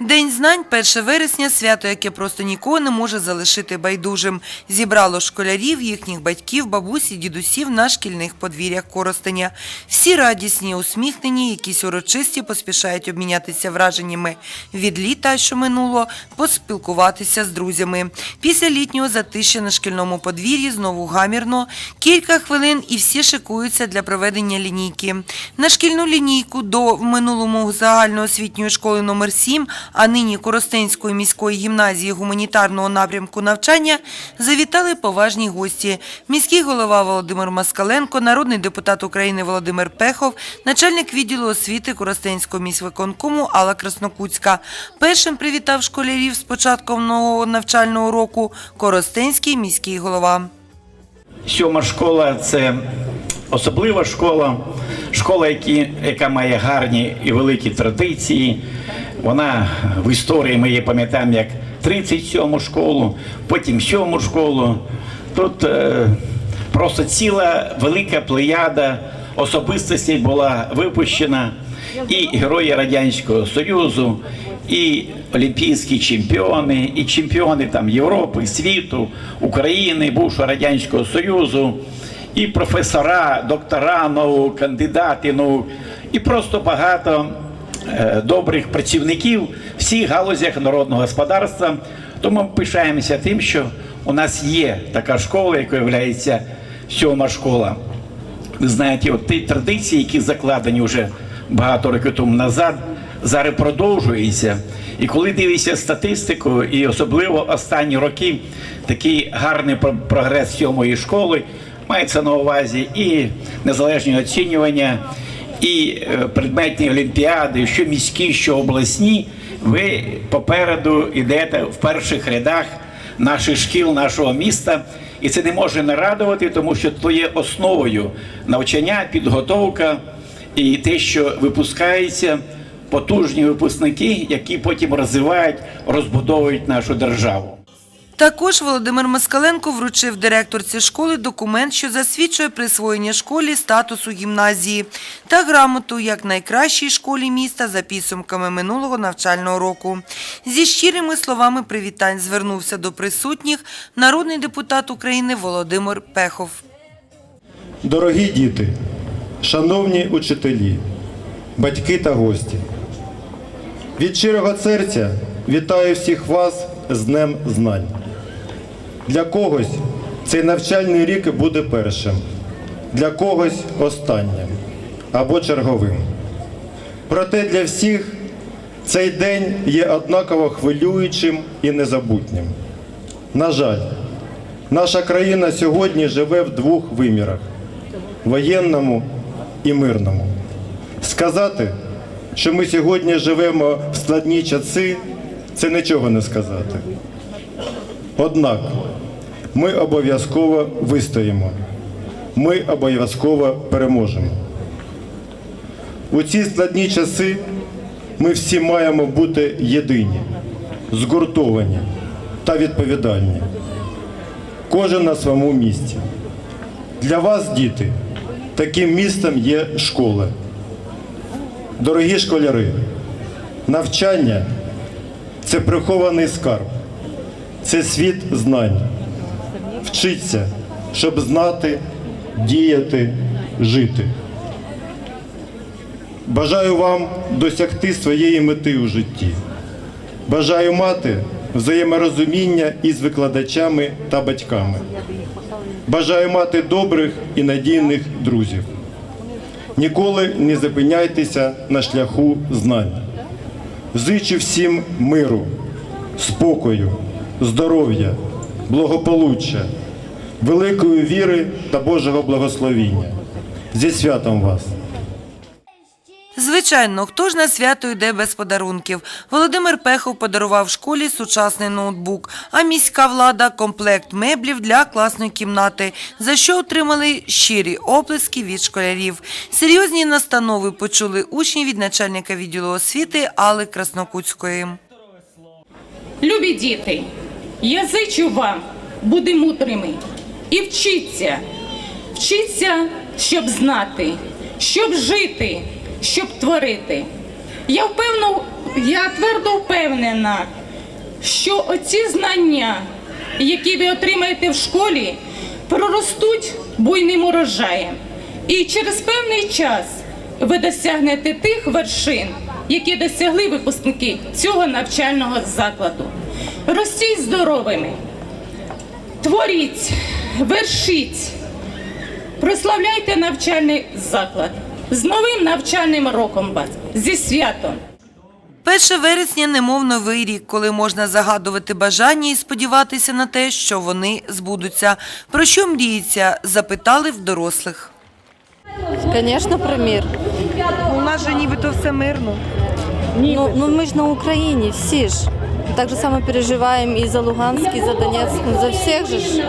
День знань 1 вересня свято, яке просто нікого не може залишити байдужим. Зібрало школярів, їхніх батьків, бабусі, дідусів на шкільних подвір'ях Коростеня. Всі радісні, усміхнені, якісь урочисті поспішають обмінятися враженнями від літа, що минуло, поспілкуватися з друзями. Після літнього затища на шкільному подвір'ї знову гамірно. Кілька хвилин і всі шикуються для проведення лінійки. На шкільну лінійку до в минулому загальноосвітньої школи номер 7 а нині Коростенської міської гімназії гуманітарного напрямку навчання завітали поважні гості. Міський голова Володимир Москаленко, народний депутат України Володимир Пехов, начальник відділу освіти Коростенського міськвиконкому Алла Краснокутська. Першим привітав школярів з початком нового навчального року Коростенський міський голова. Сьома школа це особлива школа, школа, яка має гарні і великі традиції. Вона в історії ми її пам'ятаємо як 37 школу, потім 7 школу. Тут е, просто ціла велика плеяда особистостей була випущена. І герої Радянського Союзу, і олімпійські чемпіони, і чемпіони там Європи, світу, України, бувшого Радянського Союзу, і професора, доктора наук, кандидати наук, і просто багато добрих працівників в всіх галузях народного господарства. Тому ми пишаємося тим, що у нас є така школа, яка є сьома школа. Ви знаєте, от ті традиції, які закладені вже багато років тому назад, зараз продовжуються. І коли дивишся статистику, і особливо останні роки, такий гарний про- прогрес сьомої школи, мається на увазі і незалежні оцінювання, і е, предметні олімпіади, що міські, що обласні, ви попереду йдете в перших рядах наших шкіл, нашого міста. І це не може не радувати, тому що то є основою навчання, підготовка і те, що випускаються потужні випускники, які потім розвивають, розбудовують нашу державу. Також Володимир Москаленко вручив директорці школи документ, що засвідчує присвоєння школі статусу гімназії та грамоту як найкращій школі міста за підсумками минулого навчального року. Зі щирими словами привітань звернувся до присутніх народний депутат України Володимир Пехов. Дорогі діти, шановні учителі, батьки та гості. Від щирого серця вітаю всіх вас з Днем Знань. Для когось цей навчальний рік буде першим, для когось останнім або черговим. Проте для всіх цей день є однаково хвилюючим і незабутнім. На жаль, наша країна сьогодні живе в двох вимірах воєнному і мирному. Сказати, що ми сьогодні живемо в складні часи, це нічого не сказати. Однак ми обов'язково вистоїмо, ми обов'язково переможемо. У ці складні часи ми всі маємо бути єдині, згуртовані та відповідальні. Кожен на своєму місці. Для вас, діти, таким містом є школа. Дорогі школяри, навчання це прихований скарб, це світ знань. Вчіться, щоб знати, діяти, жити. Бажаю вам досягти своєї мети у житті. Бажаю мати взаєморозуміння із викладачами та батьками. Бажаю мати добрих і надійних друзів. Ніколи не зупиняйтеся на шляху знань. Зичу всім миру, спокою, здоров'я, благополуччя, великої віри та Божого благословіння. Зі святом вас! Звичайно, хто ж на свято йде без подарунків? Володимир Пехов подарував школі сучасний ноутбук, а міська влада – комплект меблів для класної кімнати, за що отримали щирі оплески від школярів. Серйозні настанови почули учні від начальника відділу освіти Алли Краснокутської. Любі діти, я зичу вам бути мудрими і вчіться. Вчіться, щоб знати, щоб жити, щоб творити. Я впевну, я твердо впевнена, що оці знання, які ви отримаєте в школі, проростуть буйним урожаєм. І через певний час ви досягнете тих вершин, які досягли випускники цього навчального закладу. Ростіть здоровими, творіть, вершіть, прославляйте навчальний заклад. З новим навчальним роком вас, зі святом! 1 вересня немов новий рік, коли можна загадувати бажання і сподіватися на те, що вони збудуться. Про що мріється, запитали в дорослих. Конечно, про мир. У нас же нібито все мирно. Ну, ну мы же на Украине, все ж. Так же само переживаем и за Луганск, и за Донецк, ну, за всех же. ж.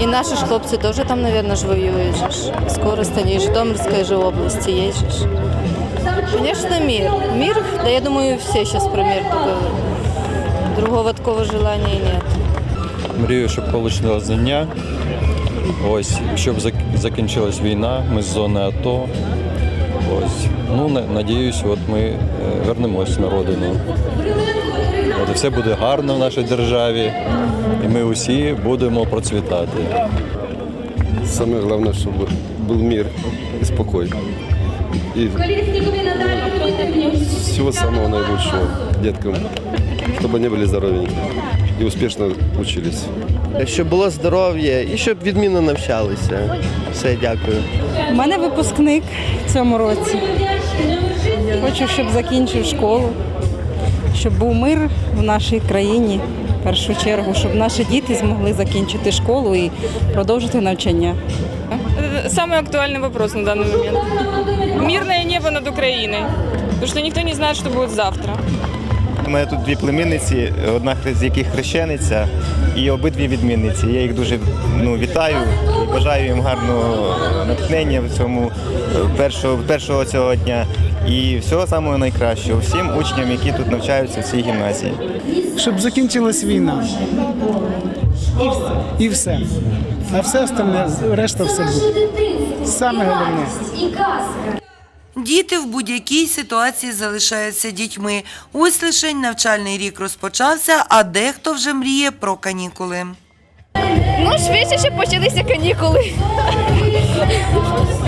И наши ж хлопцы тоже там, наверное, же воюют же. Скоростане и Житомирской же области есть же. Конечно, мир. Мир, да я думаю, все сейчас про мир только другого такого желания нет. Мрію, щоб отримали знання. Ось, щоб зак- закінчилась війна, ми з зони АТО. Ось. Ну, надіюсь, от ми е, вернемось на родину. От, і все буде гарно в нашій державі, і ми усі будемо процвітати. Самое главное, чтобы был мир и спокой. И всего самого наилучшего деткам, чтобы они были здоровеньки и успешно учились. Щоб було здоров'я і щоб відмінно навчалися. Все, дякую. У мене випускник в цьому році. Хочу, щоб закінчив школу, щоб був мир в нашій країні. В першу чергу, щоб наші діти змогли закінчити школу і продовжити навчання. Самый актуальный вопрос на данный момент. Мирное небо над Украиной. Потому что никто не знает, что будет завтра. У мене тут дві племінниці, одна з яких хрещениця, і обидві відмінниці. Я їх дуже ну, вітаю і бажаю їм гарного натхнення в цьому е, першого, першого цього дня. І всього самого найкращого всім учням, які тут навчаються в цій гімназії. щоб закінчилась війна. І все. І все. А все остальне, решта все буде. Саме головне. Діти в будь-якій ситуації залишаються дітьми. Ось лише навчальний рік розпочався, а дехто вже мріє про канікули. Ну, швидше, щоб почалися канікули.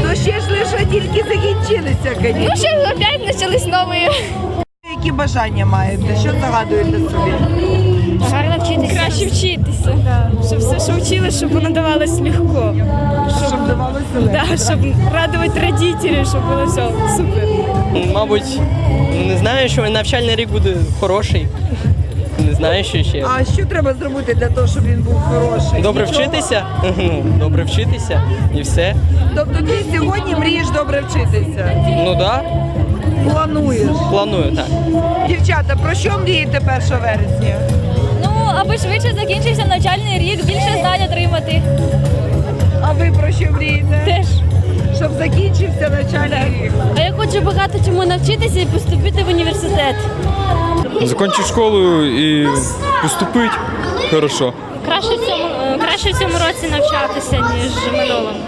То ще ж лише тільки закінчилися канікули. Ну, щоб опять почались нові. Які бажання маєте? Що загадуєте собі? Гарно вчитися. Краще вчитися. Щоб все, що вчили, щоб воно давалось легко. Щоб давалося Да, щоб радувати родителів, щоб було все супер. Мабуть, не знаю, що навчальний рік буде хороший. Не знаю, що ще. А що треба зробити для того, щоб він був хороший? Добре вчитися. Ну, Добре вчитися і все. Тобто ти сьогодні мрієш добре вчитися? Ну так, Плануєш? планую так. Дівчата, про що мрієте 1 вересня? Аби швидше закінчився навчальний рік, більше знань отримати. А ви про що мрієте? Теж. Щоб закінчився навчальний рік. А я хочу багато чому навчитися і поступити в університет. Закінчити школу і поступити хорошо. Краще в цьому, е, краще в цьому році навчатися, ніж в минулому.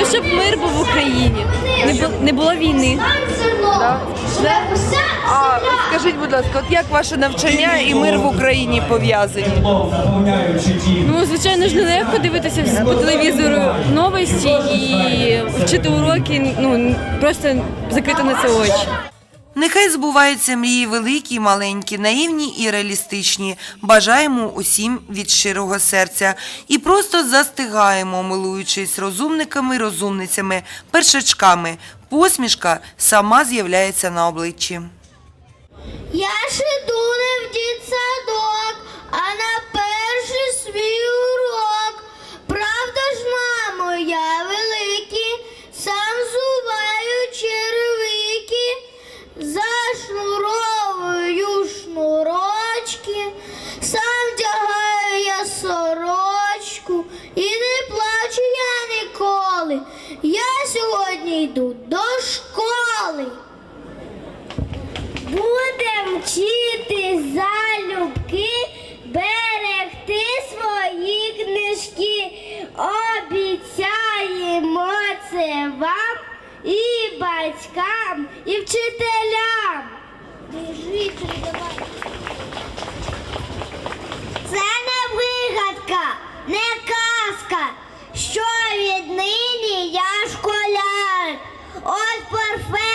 Ну, щоб мир був в Україні, не, бу- не було війни. А скажіть, будь ласка, от як ваше навчання і мир в Україні пов'язані? Ну, звичайно ж, нелегко дивитися по телевізору новості і вчити уроки, ну, просто закрити на це очі. Нехай збуваються мрії великі, маленькі, наївні і реалістичні. Бажаємо усім від щирого серця. І просто застигаємо, милуючись розумниками, розумницями, першачками. Посмішка сама з'являється на обличчі. Я ж іду в дитсадок, батькам і вчителям. Біжіть, давай. Це не вигадка, не казка, що віднині я школяр. От парфе.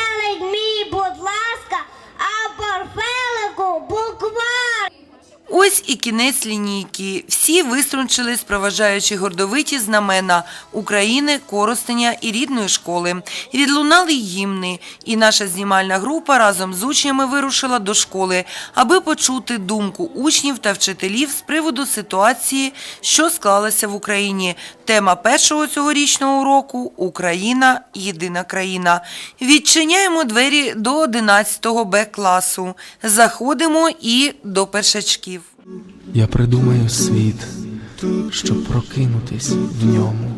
Ось і кінець лінійки. Всі виструнчились, проважаючи гордовиті знамена України, Коростеня і рідної школи. Відлунали гімни, і наша знімальна група разом з учнями вирушила до школи, аби почути думку учнів та вчителів з приводу ситуації, що склалася в Україні. Тема першого цьогорічного уроку Україна єдина країна. Відчиняємо двері до 11 Б класу. Заходимо і до першачків. Я придумаю світ, щоб прокинутись в ньому.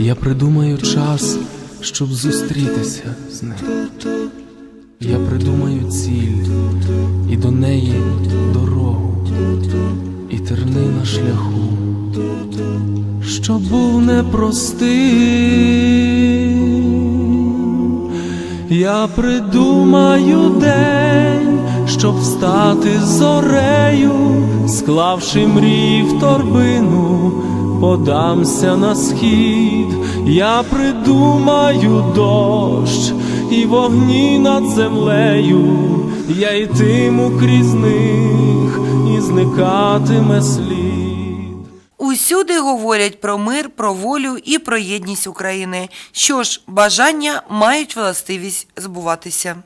Я придумаю час, щоб зустрітися з ним. Я придумаю ціль і до неї дорогу, і терни на шляху, щоб був непростим. Я придумаю день, щоб встати зорею, склавши мрій в торбину, подамся на схід. Я придумаю дощ і вогні над землею, я йтиму крізь них і зникатиме слід. Усюди говорять про мир, про волю і про єдність України. Що ж, бажання мають властивість збуватися.